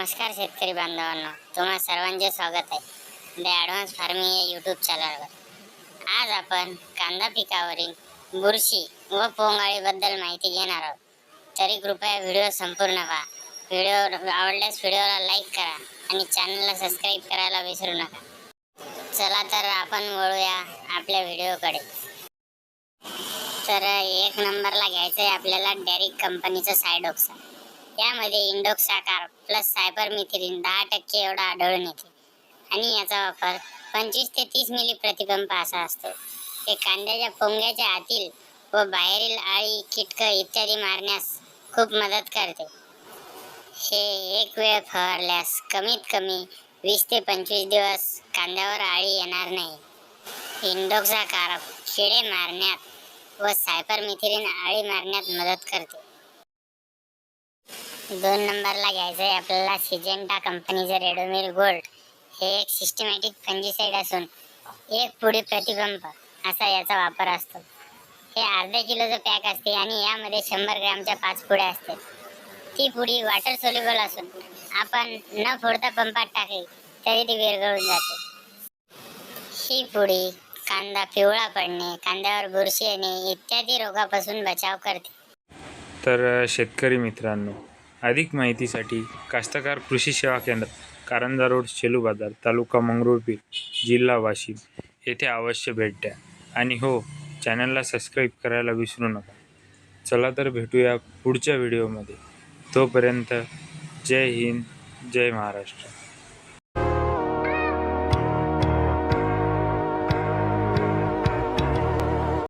नमस्कार शेतकरी बांधवांना तुम्हा सर्वांचे स्वागत आहे. द ॲडव्हान्स फार्मिंग या यूट्यूब चॅनलवर आज आपण कांदा पिकावरील बुरशी व पोंगाळीबद्दल माहिती घेणार आहोत. तरी कृपया व्हिडिओ संपूर्ण पहा. व्हिडिओ आवडल्यास व्हिडिओला लाईक करा आणि चॅनलला सबस्क्राईब करायला विसरू नका. चला तर आपण वळूया आपल्या व्हिडिओकडे. तर एक नंबरला घ्यायचं आहे आपल्याला डॅरिक कंपनीचं सायडोक्सा. यामध्ये इंडोक्साकार प्लस सायपरमिथिलिन दहा टक्के एवढा आढळून येते. आणि याचा वापर पंचवीस ते तीस मिली प्रतिपंप असा असतो. हे कांद्याच्या पोंग्याच्या आतील व बाहेरील आळी कीटक इत्यादी मारण्यास खूप मदत करते. हे एक वेळ फवारल्यास कमीत कमी वीस ते पंचवीस दिवस कांद्यावर आळी येणार नाही. इंडोक्साकार किडे मारण्यात व सायपरमिथिलिन आळी मारण्यात मदत करते. दोन नंबरला घ्यायचं आहे आपल्याला सिजेंटा कंपनीचं रेडोमिल गोल्ड हे एक सिस्टमॅटिक फंजीसाईड असून एक पुडी प्रतिबंब असा याचा वापर असतो. हे अर्धा किलोचं पॅक असते आणि यामध्ये शंभर ग्रॅमच्या पाच पुड्या असते ती पुडी वॉटर सोल्युबल असून आपण न फोडता पंपात टाकली तरी ती विरघळून जाते. ही पुडी कांदा पिवळा पडणे कांद्यावर बुरशी येणे इत्यादी रोगापासून बचाव करते. तर शेतकरी मित्रांनो अधिक माहितीसाठी कास्तकार कृषी सेवा केंद्र कारंजा रोड शेलू बाजार तालुका मंगरुळपीर जिल्हा वाशिम येथे अवश्य भेट द्या. आणि हो चॅनलला सबस्क्राईब करायला विसरू नका. चला तर भेटूया पुढच्या व्हिडिओमध्ये. तोपर्यंत जय हिंद जय महाराष्ट्र.